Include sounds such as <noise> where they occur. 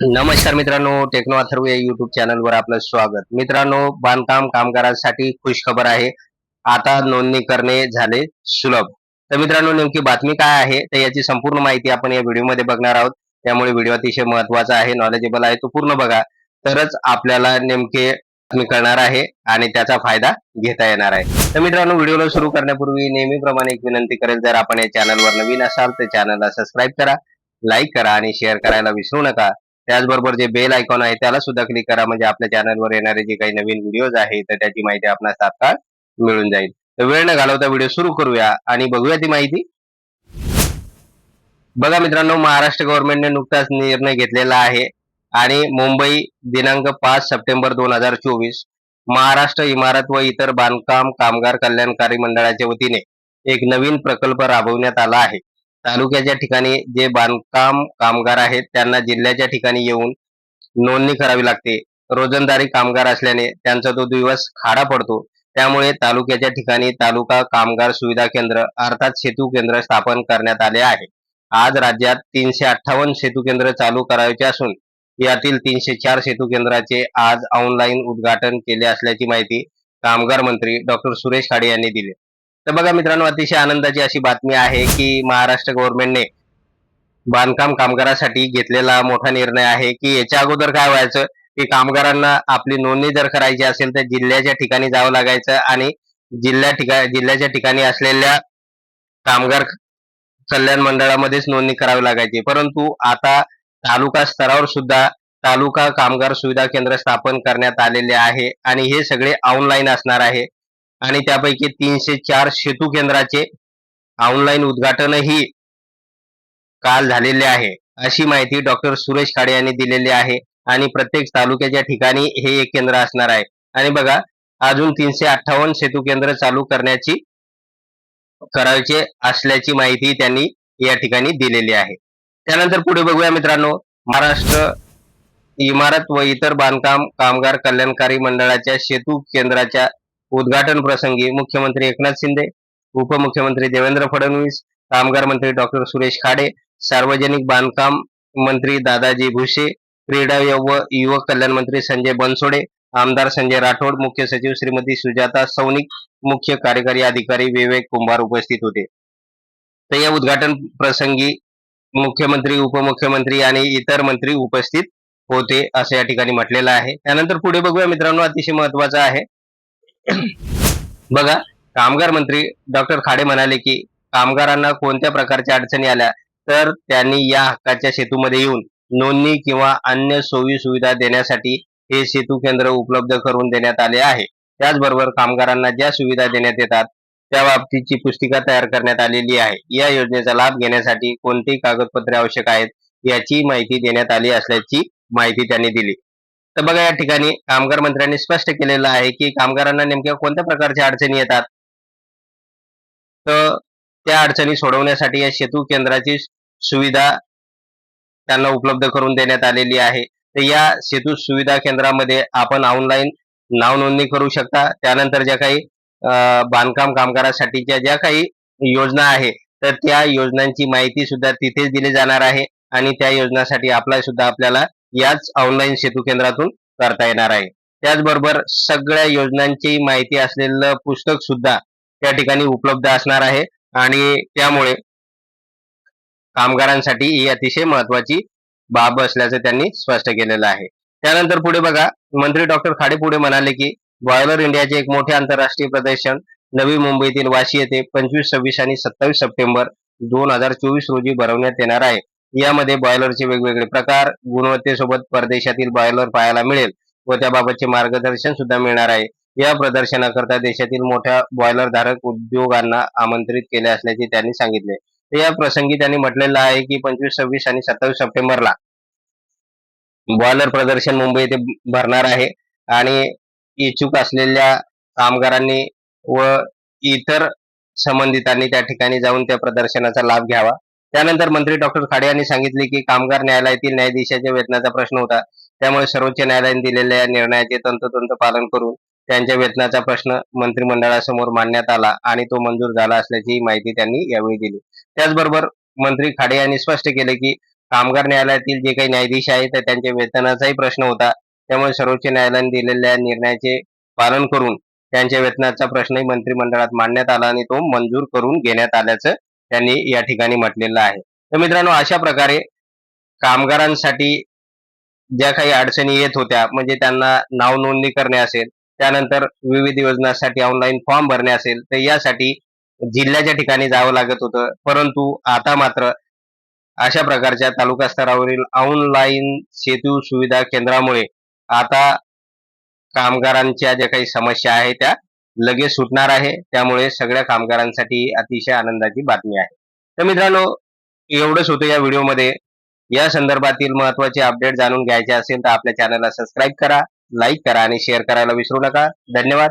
नमस्कार मित्रांनो टेक्नो अथर्व या युट्यूब चॅनलवर आपलं स्वागत. मित्रांनो बांधकाम कामगारांसाठी खुश खबर आहे. आता नोंदणी करणे झाले सुलभ. तर मित्रांनो नेमकी बातमी काय आहे? तर याची संपूर्ण माहिती आपण या व्हिडिओमध्ये बघणार आहोत. त्यामुळे व्हिडिओ अतिशय महत्त्वाचा आहे नॉलेजेबल आहे तो पूर्ण बघा. तरच आपल्याला नेमके बातमी करणार आहे आणि त्याचा फायदा घेता येणार आहे. तर मित्रांनो व्हिडिओला सुरू करण्यापूर्वी नेहमीप्रमाणे एक विनंती करेल जर आपण या चॅनलवर नवीन असाल तर चॅनलला सबस्क्राईब करा लाईक करा आणि शेअर करायला विसरू नका. त्याचबरोबर जे बेल आयकॉन आहे त्याला सुद्धा क्लिक करा. म्हणजे आपल्या चॅनलवर येणारे जे काही नवीन व्हिडिओज आहेत तर त्याची माहिती आपणास तात्काळ मिळून जाईल. तर वेळ न घालवता व्हिडिओ सुरू करूया आणि बघूया ती माहिती. बघा मित्रांनो महाराष्ट्र गव्हर्नमेंटने नुकताच निर्णय घेतलेला आहे. आणि मुंबई दिनांक पाच सप्टेंबर दोन हजार चोवीस महाराष्ट्र इमारत व इतर बांधकाम कामगार कल्याणकारी मंडळाच्या वतीने एक नवीन प्रकल्प राबवण्यात आला आहे. तालुक्याच्या ठिकाणी जे बांधकाम कामगार आहेत त्यांना जिल्ह्याच्या ठिकाणी येऊन नोंदणी करावी लागते. रोजंदारी कामगार असल्याने त्यांचा तो दिवस खाडा पडतो. त्यामुळे तालुक्याच्या ठिकाणी तालुका कामगार सुविधा केंद्र अर्थात सेतू केंद्र स्थापन करण्यात आले आहे. आज राज्यात तीनशे अठ्ठावन्न सेतू केंद्र चालू करायचे असून यातील तीनशे चार सेतू केंद्राचे आज ऑनलाईन उद्घाटन केले असल्याची माहिती कामगार मंत्री डॉक्टर सुरेश खाडे यांनी दिली. तर बघा मित्रांनो अतिशय आनंदाची अशी बातमी आहे की महाराष्ट्र गव्हर्नमेंटने बांधकाम कामगारासाठी घेतलेला मोठा निर्णय आहे की याच्या अगोदर काय व्हायचं? की कामगारांना आपली नोंदणी जर करायची असेल तर जिल्ह्याच्या ठिकाणी जावं लागायचं आणि जिल्ह्या ठिकाणी जिल्ह्याच्या ठिकाणी असलेल्या कामगार कल्याण मंडळामध्येच नोंदणी करावी लागायची. परंतु आता तालुका स्तरावर सुद्धा तालुका कामगार सुविधा केंद्र स्थापन करण्यात आलेले आहे आणि हे सगळे ऑनलाईन असणार आहे. आणि त्यापैकी तीनशे चार सेतू केंद्राचे ऑनलाईन उद्घाटनही काल झालेले आहे. अशी माहिती डॉक्टर सुरेश खाडे यांनी दिलेली आहे आणि प्रत्येक तालुक्याच्या ठिकाणी हे एक केंद्र असणार आहे. आणि बघा अजून तीनशे अठ्ठावन्न सेतू केंद्र चालू करण्याची करायचे असल्याची माहिती त्यांनी या ठिकाणी दिलेली आहे. त्यानंतर पुढे बघूया मित्रांनो महाराष्ट्र इमारत व इतर बांधकाम कामगार कल्याणकारी मंडळाच्या सेतू केंद्राच्या उद्घाटन प्रसंगी मुख्यमंत्री एकनाथ शिंदे उपमुख्यमंत्री देवेंद्र फडणवीस कामगार मंत्री डॉक्टर सुरेश खाडे सार्वजनिक बांधकाम मंत्री दादाजी भुसे क्रीडा व युवक कल्याण मंत्री संजय बनसोडे आमदार संजय राठोड मुख्य सचिव श्रीमती सुजाता सौनिक मुख्य कार्यकारी अधिकारी विवेक कुंभार उपस्थित होते. तर या उद्घाटन प्रसंगी मुख्यमंत्री उपमुख्यमंत्री आणि इतर मंत्री उपस्थित होते असं या ठिकाणी म्हटलेलं आहे. त्यानंतर पुढे बघूया मित्रांनो अतिशय महत्वाचं आहे. <clears throat> बघा कामगार मंत्री डॉक्टर खाडे म्हणाले की कामगारांना कोणत्या प्रकारच्या अडचणी आल्या तर त्यांनी या हक्काच्या सेतूमध्ये येऊन नोंदणी किंवा अन्य सोयी सुविधा देण्यासाठी हे सेतू केंद्र उपलब्ध करून देण्यात आले आहे. त्याचबरोबर कामगारांना ज्या सुविधा देण्यात येतात त्या बाबतीची पुस्तिका तयार करण्यात आलेली आहे. या योजनेचा लाभ घेण्यासाठी कोणती कागदपत्रे आवश्यक आहेत याची माहिती देण्यात आली असल्याची माहिती त्यांनी दिली. तर बघा या ठिकाणी कामगार मंत्र्यांनी स्पष्ट केलेलं आहे की कामगारांना नेमक्या कोणत्या प्रकारच्या अडचणी येतात? तर त्या अडचणी सोडवण्यासाठी या सेतू केंद्राची सुविधा त्यांना उपलब्ध करून देण्यात आलेली आहे. तर या सेतू सुविधा केंद्रामध्ये आपण ऑनलाईन नाव नोंदणी करू शकता. त्यानंतर ज्या काही बांधकाम कामगारासाठीच्या ज्या काही योजना आहे तर त्या योजनांची माहिती सुद्धा तिथेच दिली जाणार आहे आणि त्या योजनासाठी अप्लाय सुद्धा आपल्याला याच ऑनलाईन सेतू केंद्रातून करता येणार आहे. त्याचबरोबर सगळ्या योजनांची माहिती असलेलं पुस्तक सुद्धा त्या ठिकाणी उपलब्ध असणार आहे आणि त्यामुळे कामगारांसाठी ही अतिशय महत्वाची बाब असल्याचं त्यांनी स्पष्ट केलेलं आहे. त्यानंतर पुढे बघा मंत्री डॉक्टर खाडे पुढे म्हणाले की बॉयलर इंडियाचे एक मोठे आंतरराष्ट्रीय प्रदर्शन नवी मुंबईतील वाशी येथे पंचवीस सव्वीस आणि सत्तावीस सप्टेंबर दोन हजार चोवीस रोजी भरवण्यात येणार आहे. यामध्ये बॉयलरचे वेगवेगळे प्रकार गुणवत्तेसोबत परदेशातील बॉयलर पाहायला मिळेल व त्याबाबतचे मार्गदर्शन सुद्धा मिळणार आहे. या प्रदर्शनाकरता देशातील मोठ्या बॉयलर धारक उद्योगांना आमंत्रित केले असल्याचे त्यांनी सांगितले. या प्रसंगी त्यांनी म्हटलेलं आहे की पंचवीस सव्वीस आणि सत्तावीस सप्टेंबरला बॉयलर प्रदर्शन मुंबई येथे भरणार आहे आणि इच्छुक असलेल्या कामगारांनी व इतर संबंधितांनी त्या ठिकाणी जाऊन त्या प्रदर्शनाचा लाभ घ्यावा. त्यानंतर मंत्री डॉक्टर खाडे यांनी सांगितले की कामगार न्यायालयातील न्यायाधीशाच्या वेतनाचा प्रश्न होता. त्यामुळे सर्वोच्च न्यायालयाने दिलेल्या निर्णयाचे तंतोतंत पालन करून त्यांच्या वेतनाचा प्रश्न मंत्रिमंडळासमोर मांडण्यात आला आणि तो मंजूर झाला असल्याची माहिती त्यांनी यावेळी दिली. त्याचबरोबर मंत्री खाडे यांनी स्पष्ट केले की कामगार न्यायालयातील जे काही न्यायाधीश आहेत तर त्यांच्या वेतनाचाही प्रश्न होता. त्यामुळे सर्वोच्च न्यायालयाने दिलेल्या निर्णयाचे पालन करून त्यांच्या वेतनाचा प्रश्नही मंत्रिमंडळात मांडण्यात आला आणि तो मंजूर करून घेण्यात आल्याचं त्यांनी या ठिकाणी म्हटलेलं आहे. तर मित्रांनो अशा प्रकारे कामगारांसाठी ज्या काही अडचणी येत होत्या म्हणजे त्यांना नाव नोंदणी करणे असेल त्यानंतर विविध योजनांसाठी ऑनलाईन फॉर्म भरणे असेल तर यासाठी जिल्ह्याच्या ठिकाणी जावं लागत होतं. परंतु आता मात्र अशा प्रकारच्या तालुका स्तरावरील ऑनलाईन सेतू सुविधा केंद्रामुळे आता कामगारांच्या ज्या काही समस्या आहेत त्या लगेच सुटणार आहे. त्यामुळे सगळ्या कामगारांसाठी अतिशय आनंदाची बातमी आहे. तर मित्रांनो एवढंच होतं या व्हिडिओमध्ये. या संदर्भातील महत्त्वाचे अपडेट जाणून घ्यायचे असेल तर आपल्या चॅनलला सबस्क्राईब करा लाईक करा आणि शेअर करायला विसरू नका. धन्यवाद.